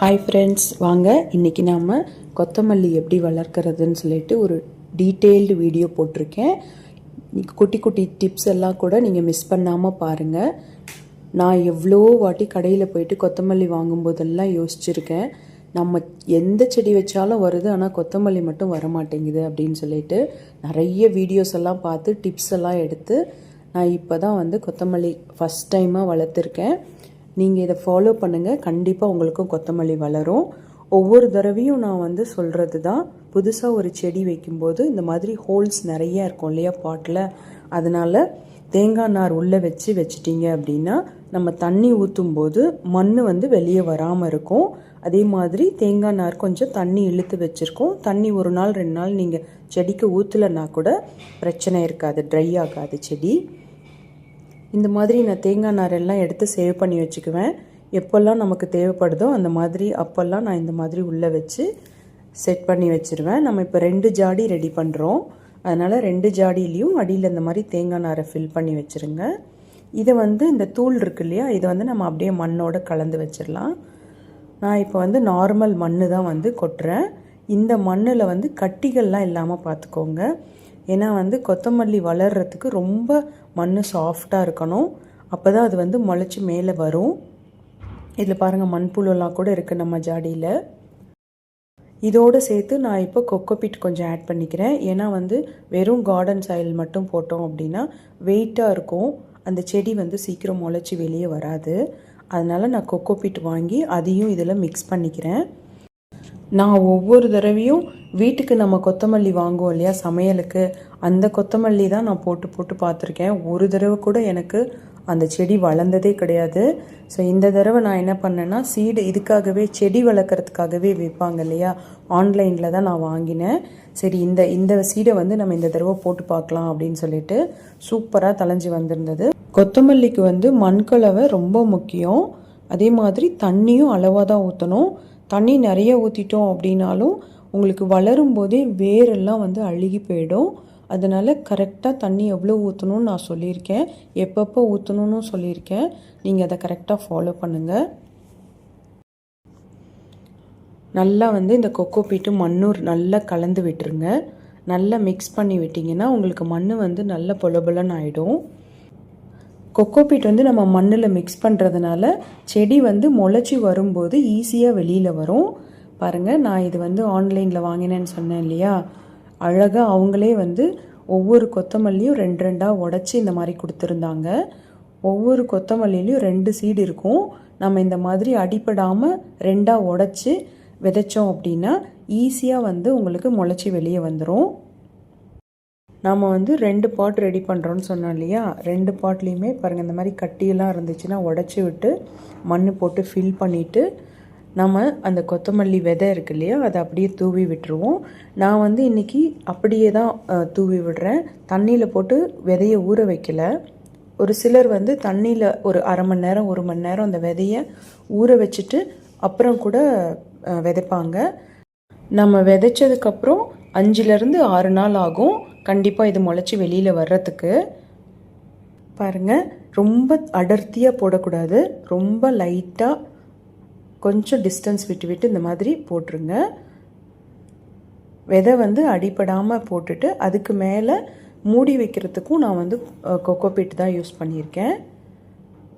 Hi friends வாங்க. இன்றைக்கி நாம் கொத்தமல்லி எப்படி வளர்க்குறதுன்னு சொல்லிட்டு ஒரு டீட்டெயில்டு வீடியோ போட்டிருக்கேன். குட்டி குட்டி டிப்ஸ் எல்லாம் கூட நீங்கள் மிஸ் பண்ணாமல் பாருங்கள் நான் எவ்வளோ வாட்டி கடையில் போயிட்டு கொத்தமல்லி வாங்கும்போதெல்லாம் யோசிச்சிருக்கேன். நம்ம எந்த செடி வச்சாலும் வருது ஆனால் கொத்தமல்லி மட்டும் வர மாட்டேங்குது அப்படின்னு சொல்லிட்டு நிறைய வீடியோஸ் எல்லாம் பார்த்து டிப்ஸ் எல்லாம் எடுத்து நான் இப்போ தான் வந்து கொத்தமல்லி ஃபஸ்ட் டைமாக வளர்த்துருக்கேன். நீங்கள் இதை ஃபாலோ பண்ணுங்கள் கண்டிப்பாக உங்களுக்கும் கொத்தமல்லி வளரும். ஒவ்வொரு தடவையும் நான் வந்து சொல்கிறது தான் புதுசாக ஒரு செடி வைக்கும்போது இந்த மாதிரி ஹோல்ஸ் நிறைய இருக்கும் இல்லையா பாட்டில் அதனால் தேங்காய் நார் உள்ளே வச்சு வச்சிட்டிங்க அப்படின்னா நம்ம தண்ணி ஊற்றும் போது மண் வந்து வெளியே வராமல் இருக்கும். அதே மாதிரி தேங்காய் நார் கொஞ்சம் தண்ணி இழுத்து வச்சுருக்கோம். தண்ணி ஒரு நாள் ரெண்டு நாள் நீங்கள் செடிக்கு ஊற்றலைன்னா கூட பிரச்சனை இருக்காது ட்ரை ஆகாது செடி. இந்த மாதிரி நான் தேங்காய் நாரெல்லாம் எடுத்து சேவ் பண்ணி வச்சுக்குவேன். எப்போல்லாம் நமக்கு தேவைப்படுதோ அந்த மாதிரி அப்போல்லாம் நான் இந்த மாதிரி உள்ளே வச்சு செட் பண்ணி வச்சுருவேன். நம்ம இப்போ ரெண்டு ஜாடி ரெடி பண்ணுறோம் அதனால் ரெண்டு ஜாடியிலையும் அடியில் இந்த மாதிரி தேங்காய் நாரை ஃபில் பண்ணி வச்சுருங்க. இதை வந்து இந்த தூள் இருக்கு இல்லையா இதை வந்து நம்ம அப்படியே மண்ணோடு கலந்து வச்சிடலாம் நான் இப்போ வந்து நார்மல் மண் தான் வந்து கொட்டுறேன். இந்த மண்ணில் வந்து கட்டிகள்லாம் இல்லாமல் பார்த்துக்கோங்க ஏன்னா வந்து கொத்தமல்லி வளர்கிறதுக்கு ரொம்ப மண் சாஃப்டாக இருக்கணும். அப்போ தான் அது வந்து முளைச்சி மேலே வரும். இதில் பாருங்கள் மண்புழுலாம் கூட இருக்குது நம்ம ஜாடியில். இதோடு சேர்த்து நான் இப்போ கொக்கோபிட் கொஞ்சம் ஆட் பண்ணிக்கிறேன். ஏன்னா வந்து வெறும் கார்டன் சாயில் மட்டும் போட்டோம் அப்படின்னா வெயிட்டாக இருக்கும். அந்த செடி வந்து சீக்கிரம் முளைச்சி வெளியே வராது. அதனால் நான் கொக்கோபிட் வாங்கி அதையும் இதில் மிக்ஸ் பண்ணிக்கிறேன். நான் ஒவ்வொரு தடவையும் வீட்டுக்கு நம்ம கொத்தமல்லி வாங்குவோம் இல்லையா சமையலுக்கு. அந்த கொத்தமல்லி தான் நான் போட்டு போட்டு பார்த்துருக்கேன். ஒரு தடவை கூட எனக்கு அந்த செடி வளர்ந்ததே கிடையாது. ஸோ இந்த தடவை நான் என்ன பண்ணேன்னா சீடு இதுக்காகவே செடி வளர்க்குறதுக்காகவே வைப்பாங்க இல்லையா ஆன்லைனில் தான் நான் வாங்கினேன். சரி இந்த இந்த சீடை வந்து நம்ம இந்த தடவை போட்டு பார்க்கலாம் அப்படின்னு சொல்லிட்டு சூப்பராக தலைஞ்சு வந்திருந்தது. கொத்தமல்லிக்கு வந்து மண்கலவை ரொம்ப முக்கியம். அதே மாதிரி தண்ணியும் அளவாக தான் ஊற்றணும் தண்ணி நிறைய ஊற்றிட்டோம் அப்படின்னாலும் உங்களுக்கு வளரும் போதே வேரெல்லாம் வந்து அழுகி போயிடும். அதனால் கரெக்டாக தண்ணி எவ்வளோ ஊற்றணும்னு நான் சொல்லியிருக்கேன். எப்பப்போ ஊற்றணும்னு சொல்லியிருக்கேன். நீங்கள் அதை கரெக்டாக ஃபாலோ பண்ணுங்கள் நல்லா வந்து இந்த கொக்கோ பீட்டு மண்ணூர் நல்லா கலந்து விட்டுருங்க. நல்லா மிக்ஸ் பண்ணி விட்டிங்கன்னா உங்களுக்கு மண் வந்து நல்ல பொலபொலன்னு ஆகிடும் கொக்கோபீட் வந்து நம்ம மண்ணில் மிக்ஸ் பண்ணுறதுனால செடி வந்து முளைச்சி வரும்போது ஈஸியாக வெளியில் வரும். பாருங்கள் நான் இது வந்து ஆன்லைனில் வாங்கினேன்னு சொன்னேன் இல்லையா? அழகாக அவங்களே வந்து ஒவ்வொரு கொத்தமல்லியும் ரெண்டு ரெண்டாக உடச்சி இந்த மாதிரி கொடுத்துருந்தாங்க. ஒவ்வொரு கொத்தமல்லிலையும் ரெண்டு சீடு இருக்கும். நம்ம இந்த மாதிரி அடிப்படாமல் ரெண்டாக உடச்சி விதைச்சோம் அப்படின்னா ஈஸியாக வந்து உங்களுக்கு முளைச்சி வெளியே வந்துடும் நாம் வந்து ரெண்டு பாட் ரெடி பண்ணுறோன்னு சொன்னோம் இல்லையா? ரெண்டு பாட்லேயுமே பாருங்கள் இந்த மாதிரி கட்டியெல்லாம் இருந்துச்சுன்னா உடச்சி விட்டு மண் போட்டு ஃபில் பண்ணிவிட்டு நம்ம அந்த கொத்தமல்லி விதை இருக்கு இல்லையா அதை அப்படியே தூவி விட்டுருவோம். நான் வந்து இன்றைக்கி அப்படியே தான் தூவி விடுறேன். தண்ணியில் போட்டு விதையை ஊற வைக்கல. ஒரு சிலர் வந்து தண்ணியில் ஒரு அரை மணி நேரம் ஒரு மணி நேரம் அந்த விதையை ஊற வச்சுட்டு அப்புறம் கூட விதைப்பாங்க. நம்ம விதைச்சதுக்கப்புறம் அஞ்சுலேருந்து ஆறு நாள் ஆகும். கண்டிப்பாக இது முளைச்சி வெளியில் வர்றதுக்கு பாருங்கள் ரொம்ப அடர்த்தியாக போடக்கூடாது. ரொம்ப லைட்டாக கொஞ்சம் டிஸ்டன்ஸ் விட்டு விட்டு இந்த மாதிரி போட்டுருங்க. விதை வந்து அடிப்படாமல் போட்டுட்டு அதுக்கு மேலே மூடி வைக்கிறதுக்கும் நான் வந்து கொக்கோபீட் தான் யூஸ் பண்ணியிருக்கேன்.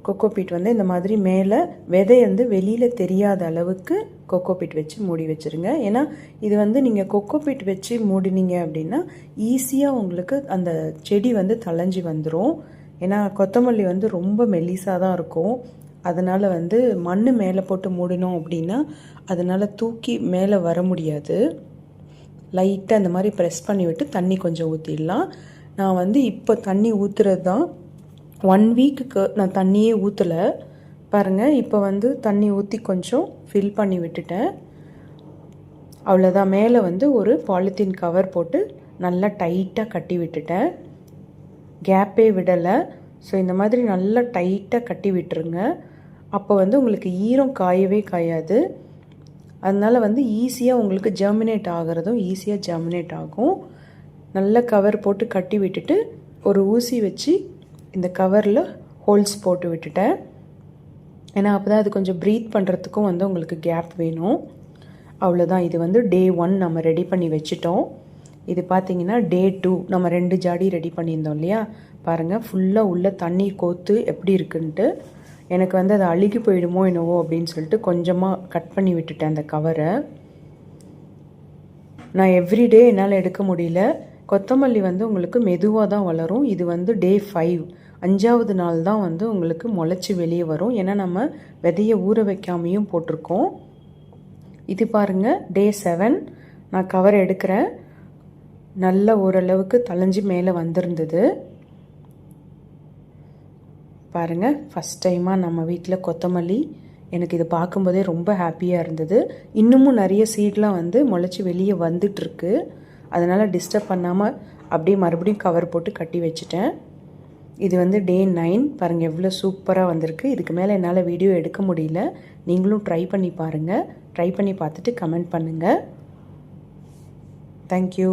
கொக்கோபீட் வந்து இந்த மாதிரி மேலே விதை வந்து வெளியில் தெரியாத அளவுக்கு கொக்கோபீட் வச்சு மூடி வச்சுருங்க. ஏன்னா இது வந்து நீங்கள் கொக்கோபீட் வச்சு மூடினீங்க அப்படின்னா ஈஸியாக உங்களுக்கு அந்த செடி வந்து தளைஞ்சி வந்துடும் ஏன்னா கொத்தமல்லி வந்து ரொம்ப மெல்லிசாக தான் இருக்கும். அதனால் வந்து மண் மேலே போட்டு மூடினோம் அப்படின்னா அதனால் தூக்கி மேலே வர முடியாது. லைட்டாக இந்த மாதிரி ப்ரெஸ் பண்ணி விட்டு தண்ணி கொஞ்சம் ஊற்றிடலாம் நான் வந்து இப்போ தண்ணி ஊற்றுறது தான் ஒன் வீக்குக்கு நான் தண்ணியே ஊற்றலை பாருங்கள் இப்போ வந்து தண்ணி ஊற்றி கொஞ்சம் ஃபில் பண்ணி விட்டுட்டேன். அவ்வளோதான் மேலே வந்து ஒரு பாலித்தீன் கவர் போட்டு நல்லா டைட்டாக கட்டி விட்டுட்டேன். கேப்பே விடலை. ஸோ இந்த மாதிரி நல்லா டைட்டாக கட்டி விட்டுருங்க. அப்போ வந்து உங்களுக்கு ஈரம் காயவே காயாது. அதனால் வந்து ஈஸியாக உங்களுக்கு ஜெர்மினேட் ஆகிறதும் ஈஸியாக ஜெர்மினேட் ஆகும். நல்ல கவர் போட்டு கட்டி விட்டுட்டு ஒரு ஊசி வச்சு இந்த கவரில் ஹோல்ஸ் போட்டு விட்டுட்டேன். ஏன்னா அப்போ தான் அது கொஞ்சம் ப்ரீத் பண்ணுறதுக்கும் வந்து உங்களுக்கு கேப் வேணும். அவ்வளோதான் இது வந்து டே ஒன் நம்ம ரெடி பண்ணி வச்சிட்டோம். இது பார்த்தீங்கன்னா டே டூ நம்ம ரெண்டு ஜாடி ரெடி பண்ணியிருந்தோம் இல்லையா? பாருங்கள் ஃபுல்லாக உள்ளே தண்ணி கோத்து எப்படி இருக்குன்ட்டு. எனக்கு வந்து அது அழுகி போயிடுமோ என்னவோ அப்படின்னு சொல்லிட்டு கொஞ்சமாக கட் பண்ணி விட்டுட்டேன் அந்த கவரை நான் எவ்ரிடே என்னால் எடுக்க முடியல. கொத்தமல்லி வந்து உங்களுக்கு மெதுவாக தான் வளரும். இது வந்து டே ஃபைவ் அஞ்சாவது நாள் தான் வந்து உங்களுக்கு முளைச்சி வெளியே வரும். ஏன்னா நம்ம விதையை ஊற வைக்காமையும் போட்டிருக்கோம். இது பாருங்கள் டே செவன் நான் கவர் எடுக்கிறேன். நல்ல ஓரளவுக்கு தளைஞ்சு மேலே வந்திருந்தது. பாருங்கள் ஃபஸ்ட் டைமாக நம்ம வீட்டில் கொத்தமல்லி. எனக்கு இது பார்க்கும்போதே ரொம்ப ஹாப்பியாக இருந்தது. இன்னமும் நிறைய சீட்லாம் வந்து முளைச்சி வெளியே வந்துட்டுருக்கு. அதனால் டிஸ்டர்ப் பண்ணாமல் அப்படியே மறுபடியும் கவர் போட்டு கட்டி வச்சுட்டேன். இது வந்து டே நைன் பாருங்கள் எவ்வளோ சூப்பராக வந்திருக்கு. இதுக்கு மேலே என்னால் வீடியோ எடுக்க முடியல. நீங்களும் ட்ரை பண்ணி பாருங்கள் ட்ரை பண்ணி பார்த்துட்டு கமெண்ட் பண்ணுங்கள் தேங்க்யூ